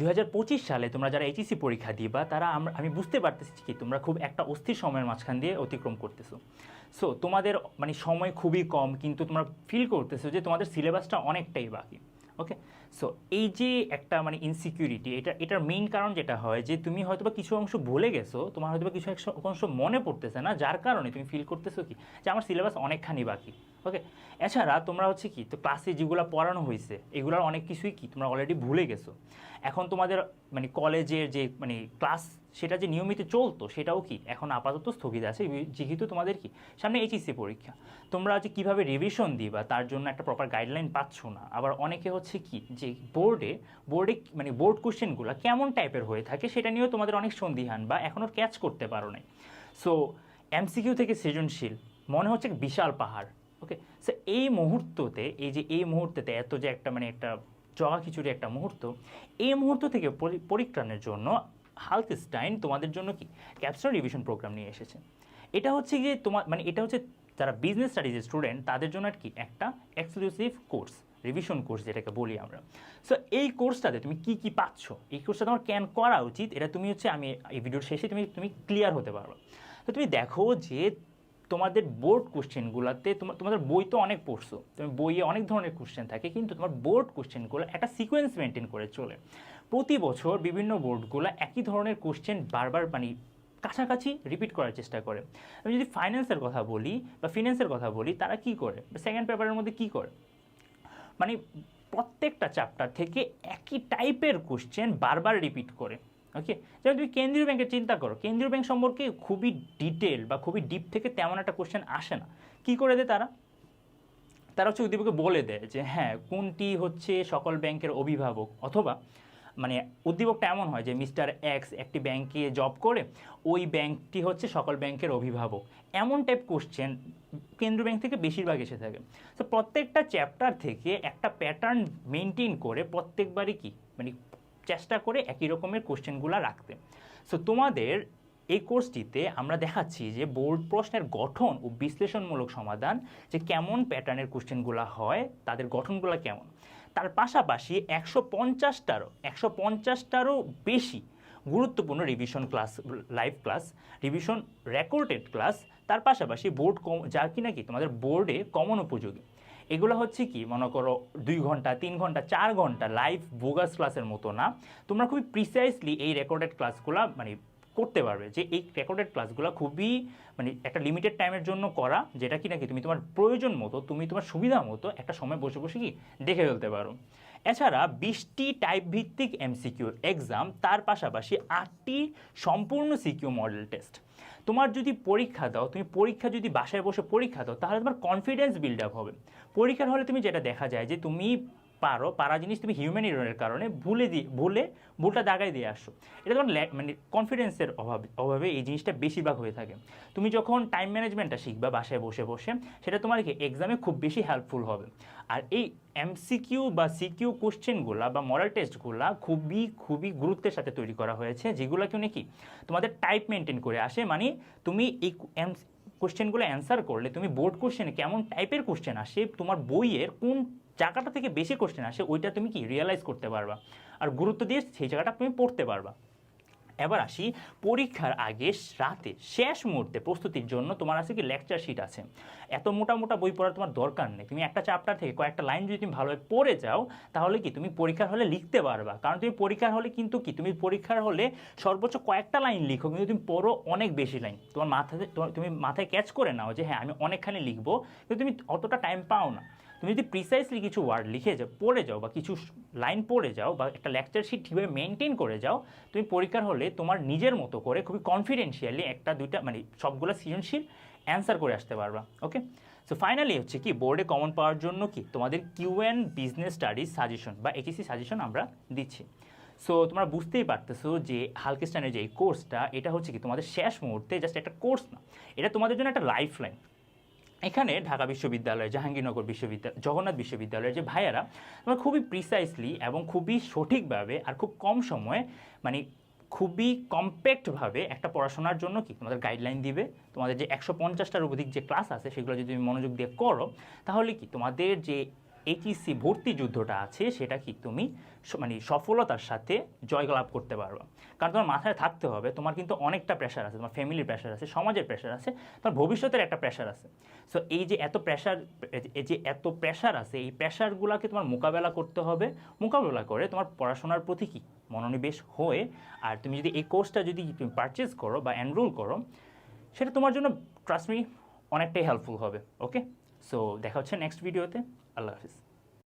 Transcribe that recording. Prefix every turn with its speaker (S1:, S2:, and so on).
S1: দু হাজার পঁচিশ সালে তোমরা যারা এইচএসি পরীক্ষা দিবা, তারা আমি বুঝতে পারতেছি কি তোমরা খুব একটা অস্থির সময়ের মাঝখান দিয়ে অতিক্রম করতেছো। সো তোমাদের মানে সময় খুবই কম, কিন্তু তোমরা ফিল করতেছো যে তোমাদের সিলেবাসটা অনেকটাই বাকি। ওকে সো এই যে একটা মানে ইনসিকিউরিটি এটা, এটার মেইন কারণ যেটা হয় যে তুমি হয়তো বা কিছু অংশ ভুলে গেছো, তোমার হয়তো বা কিছু অংশ মনে পড়তেছে না, যার কারণে তুমি ফিল করতেছো কি? যে আমার সিলেবাস অনেকখানি বাকি ওকে এছাড়া তোমরা হচ্ছে কি, তো ক্লাসে যেগুলো পড়ানো হয়েছে এগুলোর অনেক কিছুই কি, তোমরা অলরেডি ভুলে গেছো। এখন তোমাদের মানে কলেজের যে মানে ক্লাস সেটা যে নিয়মিত চলতো সেটাও কি? এখন আপাতত স্থগিত আছে যেহেতু তোমাদের কি? সামনে এইচএসসি পরীক্ষা। তোমরা যে কীভাবে রিভিশন দিবা তার জন্য একটা প্রপার গাইডলাইন পাচ্ছ না। আবার অনেকে হচ্ছে কি, যে বোর্ডে বোর্ডে মানে বোর্ড কোশ্চেনগুলো কেমন টাইপের হয়ে থাকে সেটা নিয়েও তোমাদের অনেক সন্দিহান বা এখনও ক্যাচ করতে পারো নাই। সো এমসিকিউ থেকে সৃজনশীল, মনে হচ্ছে বিশাল পাহাড় ওকে সো এই মুহূর্ততে, এই যে এই মুহূর্তেতে, এত যে একটা মানে একটা জগা খিচুড়ি একটা মুহূর্ত, এই মুহূর্ত থেকে পরি- পরিত্রাণের জন্য হালকেস্টাইন তোমাদের জন্য কি? ক্যাপচার রিভিশন প্রোগ্রাম নিয়ে এসেছে। এটা হচ্ছে যে তোমার মানে এটা হচ্ছে যারা বিজনেস স্টাডিজের স্টুডেন্ট তাদের জন্য আর কি একটা এক্সক্লুসিভ কোর্স রিভিশন কোর্স যেটাকে বলি আমরা। সো এই কোর্সটাতে তুমি কি কি পাচ্ছ? এই কোর্সটা তোমার ক্যান করা উচিত? এটা তুমি হচ্ছে, আমি এই ভিডিওর শেষে তুমি তুমি ক্লিয়ার হতে পারবে। তো তুমি দেখো যে তোমাদের বোর্ড কোশ্চেনগুলোতে তোমার তোমাদের বই তো অনেক পড়ছো। তুমি বইয়ে অনেক ধরনের কোশ্চেন থাকে, কিন্তু তোমার বোর্ড কোশ্চেনগুলো একটা সিকোয়েন্স মেনটেন করে চলে। প্রতি বছর বিভিন্ন বোর্ডগুলো একই ধরনের কোশ্চেন বারবার মানে কাছাকাছি রিপিট করার চেষ্টা করে। আমি যদি ফাইন্যান্সের কথা বলি বা ফিনান্সের কথা বলি, তারা কি করে? সেকেন্ড পেপারের মধ্যে কি করে? মানে প্রত্যেকটা চ্যাপ্টার থেকে একই টাইপের কোশ্চেন বারবার রিপিট করে ওকে যেমন তুমি কেন্দ্রীয় ব্যাংকের চিন্তা করো। কেন্দ্রীয় ব্যাংক সম্পর্কে খুবই ডিটেল বা খুবই ডিপ থেকে তেমন একটা কোশ্চেন আসে না। কি করে দেয় তারা? তারা হচ্ছে উদ্দীপকে বলে দেয় যে হ্যাঁ কোনটি হচ্ছে সকল ব্যাংকের অভিভাবক? অথবা মানে উদ্দীপকটা এমন হয় যে মিস্টার এক্স একটি ব্যাংকে জব করে, ওই ব্যাংকটি হচ্ছে সকল ব্যাংকের অভিভাবক। এমন টাইপ কোশ্চেন কেন্দ্রীয় ব্যাংক থেকে বেশিরভাগ এসে থাকে। তো প্রত্যেকটা চ্যাপ্টার থেকে একটা প্যাটার্ন মেনটেন করে প্রত্যেকবারই কি? মানে চেষ্টা করে একই রকমের কোশ্চেনগুলো রাখতে। সো তোমাদের এই কোর্সটিতে আমরা দেখাচ্ছি যে বোর্ড প্রশ্নের গঠন ও বিশ্লেষণমূলক সমাধান, যে কেমন প্যাটার্নের কোশ্চেনগুলো হয়, তাদের গঠনগুলো কেমন। তার পাশাপাশি একশো পঞ্চাশটারও একশো পঞ্চাশটারও বেশি গুরুত্বপূর্ণ revision class live class revision recorded class তার পাশাপাশি বোর্ড কম যা কি নাকি তোমাদের বোর্ডে কমন উপযোগী। এগুলো হচ্ছে কি, মনে করো দুই ঘণ্টা, তিন ঘণ্টা, চার ঘণ্টা লাইভ বোগাস ক্লাসের মতো না। তোমরা খুবই প্রিসাইসলি এই রেকর্ডেড ক্লাসগুলো মানে করতে পারবে যে এই রেকর্ডেড ক্লাসগুলো খুবই মানে একটা লিমিটেড টাইমের জন্য করা, যেটা কি নাকি তুমি তোমার প্রয়োজন মতো, তুমি তোমার সুবিধা মতো একটা সময় বসে বসে কি দেখে ফেলতে পারো। এছাড়া বিশটি টাইপ ভিত্তিক এমসিকিউ এক্সাম তার পাশাপাশি আটটি সম্পূর্ণ সিকিউ মডেল টেস্ট তোমার যদি পরীক্ষা দাও, তুমি পরীক্ষা যদি বাসায় বসে পরীক্ষা দাও, তাহলে তোমার কনফিডেন্স বিল্ড আপ হবে। পরীক্ষার হলে তুমি যেটা দেখা যায় যে তুমি পারো, পারা জিনিস তুমি হিউম্যান ইরনের কারণে ভুলে দিয়ে, ভুলে ভুলটা দাগায় দিয়ে আসছো। এটা তোমার মানে কনফিডেন্সের অভাবে অভাবে এই জিনিসটা বেশিরভাগ হয়ে থাকে। তুমি যখন টাইম ম্যানেজমেন্টটা শিখবা বাসায় বসে বসে, সেটা তোমার কি এক্সামে খুব বেশি হেল্পফুল হবে। আর এই এমসিকিউ বা সিকিউ কোশ্চেনগুলো বা মডেল টেস্টগুলো খুবই খুবই গুরুত্বের সাথে তৈরি করা হয়েছে যেগুলো কেউ নাকি তোমাদের টাইপ মেনটেন করে আসে মানে তুমি এই কোশ্চেনগুলো অ্যান্সার করলে তুমি বোর্ড কোশ্চেনে কেমন টাইপের কোশ্চেন আসে, তোমার বইয়ের কোন জায়গাটা থেকে বেশি কোশ্চেন আসে, ওইটা তুমি কি রিয়েলাইজ করতে পারবা। আর গুরুত্ব দিয়ে সেই জায়গাটা তুমি পড়তে পারবা। এবার আসি, পরীক্ষার আগে রাতে শেষ মুহূর্তে প্রস্তুতির জন্য তোমার আছে কি লেকচার শিট আছে। এত মোটা মোটা বই পড়ার তোমার দরকার নেই। তুমি একটা চ্যাপ্টার থেকে কয়েকটা লাইন যদি তুমি ভালোভাবে পড়ে যাও, তাহলে কি তুমি পরীক্ষার হলে লিখতে পারবা। কারণ তুমি পরীক্ষার হলে কিন্তু কি, তুমি পরীক্ষার হলে সর্বোচ্চ কয়েকটা লাইন লিখো, কিন্তু তুমি পড়ো অনেক বেশি লাইন তোমার মাথাতে তুমি মাথায় ক্যাচ করে নাও যে হ্যাঁ আমি অনেকখানি লিখব, কিন্তু তুমি অতটা টাইম পাও না। তুমি যদি প্রিসাইসলি কিছু ওয়ার্ড লিখে যাও পড়ে যাও বা কিছু লাইন পড়ে যাও বা একটা লেকচার শিট ঠিকভাবে মেনটেন করে যাও, তুমি পরীক্ষার হলে তোমার নিজের মতো করে খুবই কনফিডেন্সিয়ালি একটা দুইটা মানে সবগুলো সৃজনশীল অ্যান্সার করে আসতে পারবা ওকে সো ফাইনালি হচ্ছে কি বোর্ডে কমন পাওয়ার জন্য কি তোমাদের কিউ অ্যান বিজনেস স্টাডিজ সাজেশন বা এইচএসি সাজেশন আমরা দিচ্ছি। সো তোমরা বুঝতেই পারতেছো যে হালকিস্টানের যে এই কোর্সটা এটা হচ্ছে কি তোমাদের শেষ মুহূর্তে জাস্ট একটা কোর্স না, এটা তোমাদের জন্য একটা লাইফ লাইন এখানে ঢাকা বিশ্ববিদ্যালয় জাহাঙ্গীরনগর বিশ্ববিদ্যালয়, জগন্নাথ বিশ্ববিদ্যালয়ের যে ভাইয়ারা তোমার খুবই প্রিসাইসলি এবং খুবই সঠিকভাবে আর খুব কম সময়ে মানে খুবই কম্প্যাক্টভাবে একটা পড়াশোনার জন্য কি তোমাদের গাইডলাইন দিবে? তোমাদের যে একশো পঞ্চাশটার অধিক যে ক্লাস আছে, সেগুলো যদি তুমি মনোযোগ দিয়ে করো, তাহলে কি তোমাদের যে এইচইসি ভর্তি যুদ্ধটা আছে, সেটা কি তুমি মানে সফলতার সাথে জয়লাভ করতে পারবে। কারণ তোমার মাথায় থাকতে হবে, তোমার কিন্তু অনেকটা প্রেশার আছে, তোমার ফ্যামিলির প্রেশার আছে, সমাজের প্রেশার আছে, তোমার ভবিষ্যতের একটা প্রেশার আছে। সো এই যে এত প্রেশার এই যে এত প্রেশার আছে, এই প্রেশারগুলোকে তোমার মোকাবেলা করতে হবে। মোকাবেলা করে তোমার পড়াশোনার প্রতি কি মনোনিবেশ হয়ে, আর তুমি যদি এই কোর্সটা যদি তুমি পারচেজ করো বা এনরোল করো, সেটা তোমার জন্য ট্রাস্ট মি অনেকটাই হেল্পফুল হবে ওকে সো দেখা হচ্ছে নেক্সট ভিডিওতে আল্লাহ হাফিজ